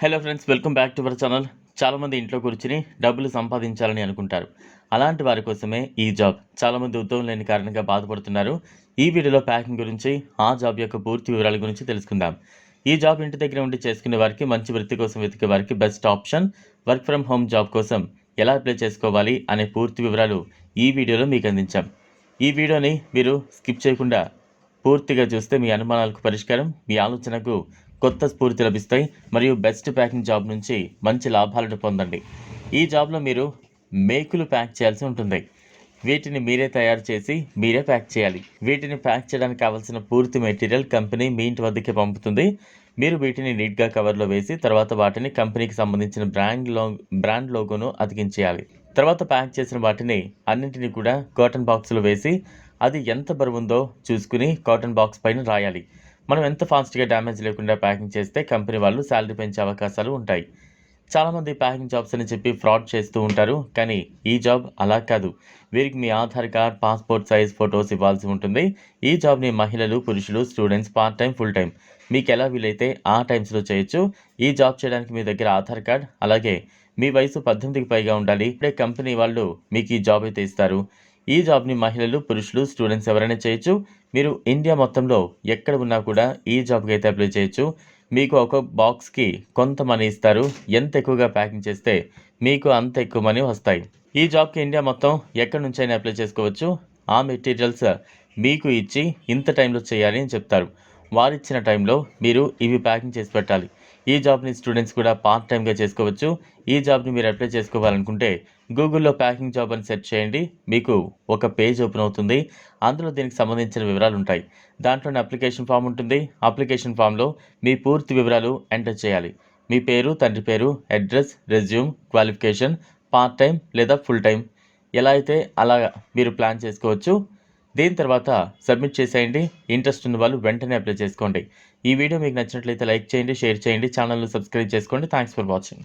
Hello friends welcome back to our channel. చాలామంది ఇంట్లో కూర్చుని డబ్బులు సంపాదించాలని అనుకుంటారు. అలాంటి వారి కోసమే ఈ జాబ్. చాలామంది ఉద్యోగం లేని కారణంగా బాధపడుతున్నారు. ఈ వీడియోలో ప్యాకింగ్ గురించి ఆ జాబ్ యొక్క పూర్తి వివరాల గురించి తెలుసుకుందాం. ఈ జాబ్ ఇంటి దగ్గర ఉండి చేసుకునే వారికి మంచి వృత్తి కోసం వెతికే వారికి best option work from home job కోసం. ఎలా అప్లై చేసుకోవాలి అనే పూర్తి వివరాలు ఈ వీడియోలో మీకు అందించాం. ఈ వీడియోని మీరు స్కిప్ చేయకుండా పూర్తిగా చూస్తే మీ అనుమానాలకు పరిష్కారం మీ ఆలోచనకు కొత్త స్ఫూర్తి లభిస్తాయి. మరియు బెస్ట్ ప్యాకింగ్ జాబ్ నుంచి మంచి లాభాలను పొందండి. ఈ జాబ్లో మీరు మేకులు ప్యాక్ చేయాల్సి ఉంటుంది. వీటిని మీరే తయారు చేసి మీరే ప్యాక్ చేయాలి. వీటిని ప్యాక్ చేయడానికి కావాల్సిన పూర్తి మెటీరియల్ కంపెనీ మీ ఇంటి వద్దకే పంపుతుంది. మీరు వీటిని నీట్గా కవర్లో వేసి తర్వాత వాటిని కంపెనీకి సంబంధించిన బ్రాండ్లో బ్రాండ్ లోగోను అతికించేయాలి. తర్వాత ప్యాక్ చేసిన వాటిని అన్నింటినీ కూడా కాటన్ బాక్స్లో వేసి అది ఎంత బరువు ఉందో చూసుకుని కాటన్ బాక్స్ పైన రాయాలి. మనం ఎంత ఫాస్ట్గా డ్యామేజ్ లేకుండా ప్యాకింగ్ చేస్తే కంపెనీ వాళ్ళు శాలరీ పెంచే అవకాశాలు ఉంటాయి. చాలామంది ప్యాకింగ్ జాబ్స్ అని చెప్పి ఫ్రాడ్ చేస్తూ ఉంటారు కానీ ఈ జాబ్ అలా కాదు. వీరికి మీ Aadhaar card passport size photos ఇవ్వాల్సి ఉంటుంది. ఈ జాబ్ని మహిళలు పురుషులు students part time full time మీకు ఎలా వీలైతే ఆ టైమ్స్లో చేయొచ్చు. ఈ జాబ్ చేయడానికి మీ దగ్గర ఆధార్ కార్డ్ అలాగే మీ వయసు పద్దెనిమిదికి పైగా ఉండాలి. ఇప్పుడే కంపెనీ వాళ్ళు మీకు ఈ జాబ్ అయితే ఇస్తారు. ఈ జాబ్ని మహిళలు పురుషులు స్టూడెంట్స్ ఎవరైనా చేయొచ్చు. మీరు ఇండియా మొత్తంలో ఎక్కడ ఉన్నా కూడా ఈ జాబ్కి అయితే అప్లై చేయొచ్చు. మీకు ఒక బాక్స్కి కొంత మనీ ఇస్తారు. ఎంత ఎక్కువగా ప్యాకింగ్ చేస్తే మీకు అంత ఎక్కువ మనీ వస్తాయి. ఈ జాబ్కి ఇండియా మొత్తం ఎక్కడి నుంచైనా అప్లై చేసుకోవచ్చు. ఆ మెటీరియల్స్ మీకు ఇచ్చి ఇంత టైంలో చేయాలి అని చెప్తారు. వారిచ్చిన టైంలో మీరు ఇవి ప్యాకింగ్ చేసి పెట్టాలి. ఈ జాబ్ని స్టూడెంట్స్ కూడా పార్ట్ టైంగా చేసుకోవచ్చు. ఈ జాబ్ని మీరు అప్లై చేసుకోవాలనుకుంటే గూగుల్లో ప్యాకింగ్ జాబ్ అని సెర్చ్ చేయండి. మీకు ఒక పేజ్ ఓపెన్ అవుతుంది. అందులో దీనికి సంబంధించిన వివరాలు ఉంటాయి దాంట్లోనే అప్లికేషన్ ఫామ్ ఉంటుంది. అప్లికేషన్ ఫామ్లో మీ పూర్తి వివరాలు ఎంటర్ చేయాలి. మీ పేరు తండ్రి పేరు address resume qualification part time లేదా ఫుల్ టైం. ఎలా అయితే అలా మీరు ప్లాన్ చేసుకోవచ్చు దీని తర్వాత సబ్మిట్ చేసేయండి. ఇంట్రెస్ట్ ఉన్న వాళ్ళు వెంటనే అప్లై చేసుకోండి. ఈ వీడియో మీకు నచ్చినట్లయితే లైక్ చేయండి షేర్ చేయండి ఛానల్ను సబ్స్క్రైబ్ చేసుకోండి. Thanks for watching.